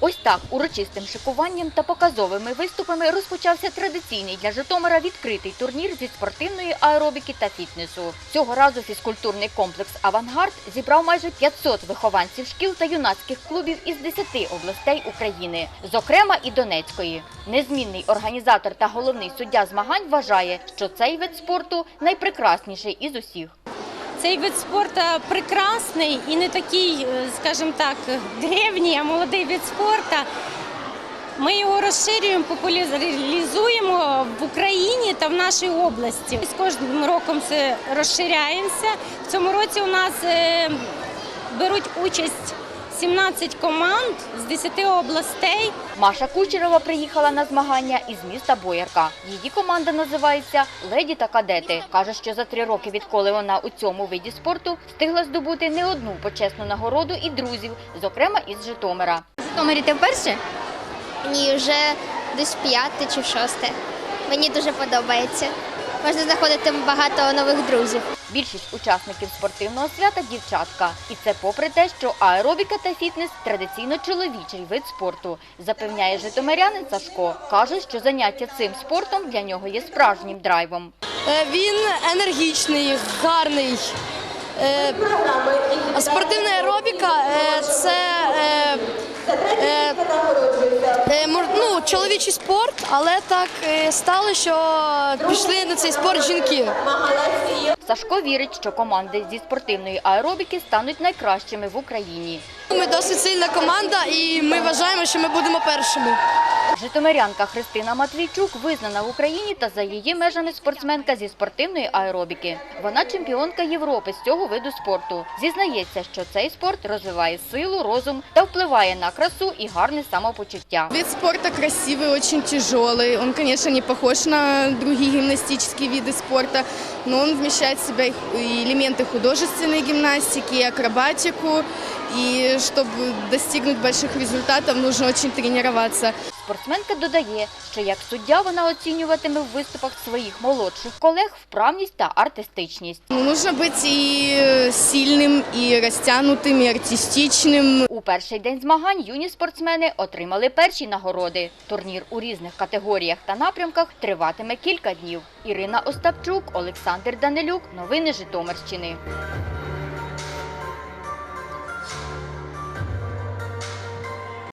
Ось так урочистим шикуванням та показовими виступами розпочався традиційний для Житомира відкритий турнір зі спортивної аеробіки та фітнесу. Цього разу фізкультурний комплекс Авангард зібрав майже 500 вихованців шкіл та юнацьких клубів із 10 областей України, зокрема і Донецької. Незмінний організатор та головний суддя змагань вважає, що цей вид спорту найпрекрасніший із усіх. Цей вид спорту прекрасний і не такий, е, скажімо так, древній, а молодий вид спорту. Ми його розширюємо, популяризуємо в Україні та в нашій області. З кожним роком це розширяємося. В цьому році у нас е, беруть участь 17 команд з 10 областей. Маша Кучерова приїхала на змагання із міста Боярка. Її команда називається Леді та кадети. каже, що за три роки, відколи вона у цьому виді спорту встигла здобути не одну почесну нагороду і друзів, зокрема із Житомира. Житомирі ти вперше? Ні, вже десь п'яте чи шосте. Мені дуже подобається. Можна знаходити багато нових друзів. Більшість учасників спортивного свята дівчатка, і це попри те, що аеробіка та фітнес традиційно чоловічий вид спорту, запевняє житомирянин Сашко. каже, що заняття цим спортом для нього є справжнім драйвом. Е, Він енергічний, гарний. Е, Спортивна аеробіка е, це чоловічий спорт, але так е, стало, що пішли на цей спорт жінки. Сашко вірить, що команди зі спортивної аеробіки стануть найкращими в Україні. Ми досить сильна команда і ми вважаємо, що ми будемо першими. Житомирянка Христина Матвійчук визнана в Україні та за її межами спортсменка зі спортивної аеробіки. Вона чемпіонка Європи з цього виду спорту. Зізнається, що цей спорт розвиває силу, розум та впливає на красу і гарне самопочуття. Вид спорта красивый, очень тяжелый. Он, конечно, не похож на другие гимнастические виды спорта, но он вмещает в себя и ху- и элементы художественной гимнастики, и акробатику. И чтобы достигнуть больших результатов, нужно очень тренироваться. Спортсменка додає, що як суддя вона оцінюватиме в виступах своїх молодших колег вправність та артистичність. Ну, нужно быть и э, сильным, и растянутым, и артистичным. У перший день змагань юні спортсмени отримали перші нагороди. Турнір у різних категоріях та напрямках триватиме кілька днів. Ірина Остапчук, Олександр Данилюк. Новини Житомирщини.